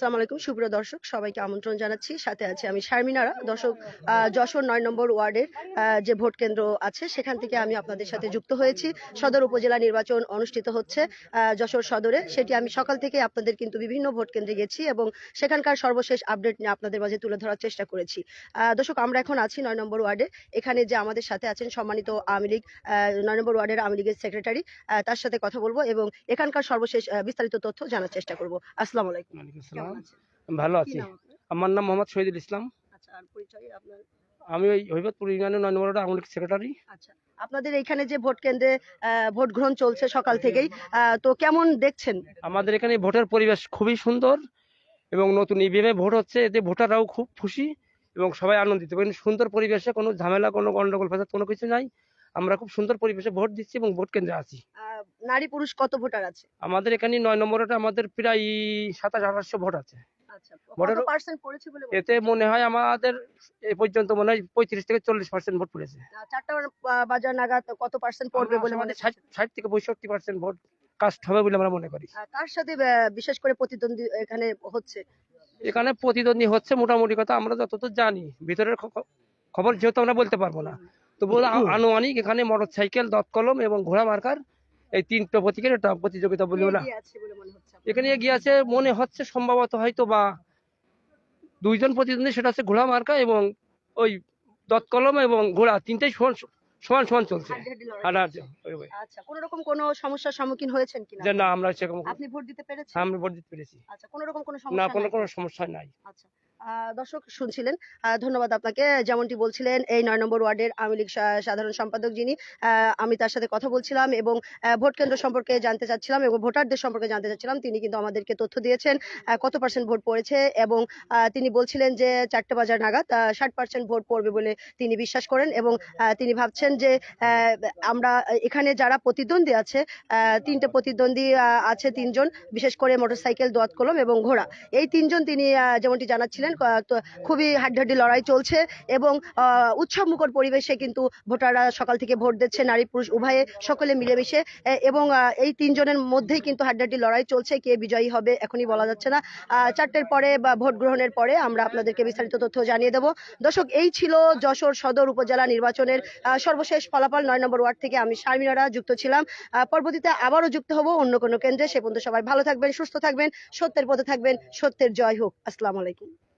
আসসালামু আলাইকুম, সুপ্রিয় দর্শক, সবাইকে আমন্ত্রণ জানাচ্ছি। সাথে আছে আমি শারমিনারা। দর্শক যশোর নয় নম্বর ওয়ার্ডের যে ভোট কেন্দ্র আছে, সেখান থেকে আমি আপনাদের সাথে যুক্ত হয়েছি। সদর উপজেলা নির্বাচন অনুষ্ঠিত হচ্ছে যশোর সদরে। সেটি আমি সকাল থেকে আপনাদের কিন্তু বিভিন্ন ভোট কেন্দ্রে গেছি এবং সেখানকার সর্বশেষ আপডেট নিয়ে আপনাদের মাঝে তুলে ধরার চেষ্টা করেছি। দর্শক, আমরা এখন আছি নয় নম্বর ওয়ার্ডে। এখানে যে আমাদের সাথে আছেন সম্মানিত আওয়ামী লীগ নয় নম্বর ওয়ার্ডের আওয়ামী লীগের সেক্রেটারি তার সাথে কথা বলব এবং এখানকার সর্বশেষ বিস্তারিত তথ্য জানার চেষ্টা করব। আসসালামু আলাইকুম। ভালো আছি। আমার নাম মোহাম্মদ শহীদুল ইসলাম। আচ্ছা আমি ওই হৈবতপুর ইউনিয়নের নয় নম্বর আওয়ামী লীগ সেক্রেটারি। আচ্ছা আপনাদের এখানে যে ভোট কেন্দ্রে ভোট গ্রহণ চলছে সকাল থেকেই তো কেমন দেখছেন? আমাদের এখানে ভোটের পরিবেশ খুবই সুন্দর এবং নতুন ইভিএমে ভোট হচ্ছে এতে ভোটাররাও খুব খুশি এবং সবাই আনন্দিত। এবং সুন্দর পরিবেশে কোনো ঝামেলা কোনো গন্ডগোল ফেসাদ কোনো কিছু নাই। আমরা খুব সুন্দর পরিবেশে ভোট দিচ্ছি এবং ভোট কেন্দ্রে আছি। নারী পুরুষ কত ভোটার আছে? আমাদের এখানে নয় নম্বরটা আমাদের প্রায় সাতাশ আঠাশশো ভোট আছে। আচ্ছা কত ভোটের- পার্সেন্ট পড়েছে বলে এতে মনে হয় আমাদের এ পর্যন্ত মনে হয় পঁয়ত্রিশ থেকে চল্লিশ পার্সেন্ট ভোট পড়েছে। চারটা বাজার নাগাদ কত পার্সেন্ট পড়বে বলে মনে আমাদের ষাট থেকে পঁয়ষট্টি পার্সেন্ট ভোট কাস্ট হবে বলে আমরা মনে করি। কার সাথে বিশেষ করে প্রতিদ্বন্দ্বী এখানে হচ্ছে? এখানে প্রতিদ্বন্দ্বী হচ্ছে মোটামুটি কথা আমরা যতদূর জানি। ভিতরের খবর যেহেতু আমরা বলতে পারব না। তবু আ- আনুমানিক এখানে মোটর সাইকেল দত কলম এবং ঘোড়া মার্কার এই তিনটা প্রতীকের একটা প্রতিযোগিতা বলি না? এখানে এগিয়ে আছে মনে হচ্ছে সম্ভবত হয়তো বা দুইজন প্রতিদ্বন্দ্বী সেটা হচ্ছে ঘোড়া মার্কা এবং ওই দত কলম এবং ঘোড়া তিনটাই সমান সমান সমান চলছে। আচ্ছা কোন রকম কোনো সমস্যার সম্মুখীন হয়েছেন কিনা? যে না আমরা সেরকম আপনি ভোট দিতে পেরেছেন? আমরা ভোট দিতে পেরেছি। আচ্ছা কোন রকম কোনো না সমস্যা কোনো নাই? কোনো সমস্যা নাই। আচ্ছা দর্শক শুনছিলেন ধন্যবাদ আপনাকে। যেমনটি বলছিলেন, এই নয় নম্বর ওয়ার্ডের আওয়ামী লীগ সাধারণ সম্পাদক যিনি আমি তার সাথে কথা বলছিলাম এবং ভোট কেন্দ্র সম্পর্কে জানতে চাচ্ছিলাম এবং ভোটারদের সম্পর্কে জানতে চাচ্ছিলাম। তিনি কিন্তু আমাদেরকে তথ্য দিয়েছেন কত পার্সেন্ট ভোট পড়েছে এবং তিনি বলছিলেন যে চারটে বাজার নাগাদ ষাট পার্সেন্ট ভোট পড়বে বলে তিনি বিশ্বাস করেন এবং তিনি ভাবছেন যে আমরা এখানে যারা প্রতিদ্বন্দ্বী আছে তিনটে প্রতিদ্বন্দ্বী আছে তিনজন, বিশেষ করে মোটরসাইকেল, দোয়াত কলম এবং ঘোড়া। এই তিনজন তিনি যেমনটি জানাচ্ছিলেন তো খুবই হাড্ডাহাড্ডি লড়াই চলছে এবং আহ, উৎসব মুখর পরিবেশে কিন্তু ভোটাররা সকাল থেকে ভোট দিচ্ছে নারী পুরুষ উভয়ে সকলে মিলেমিশে এবং এই তিনজনের মধ্যেই কিন্তু হাড্ডাহাড্ডি লড়াই চলছে কে বিজয়ী হবে এখনই বলা যাচ্ছে না। চারটের পরে বা ভোট গ্রহণের পরে আমরা আপনাদেরকে বিস্তারিত তথ্য জানিয়ে দেব। দর্শক এই ছিল যশোর সদর উপজেলা নির্বাচনের সর্বশেষ ফলাফল। নয় নম্বর ওয়ার্ড থেকে আমি শারমিনারা যুক্ত ছিলাম। পরবর্তীতে আবারও যুক্ত হব অন্য কোনো কেন্দ্রে। সে পর্যন্ত সবাই ভালো থাকবেন সুস্থ থাকবেন সত্যের পথে থাকবেন সত্যের জয় হোক। আসসালামু আলাইকুম।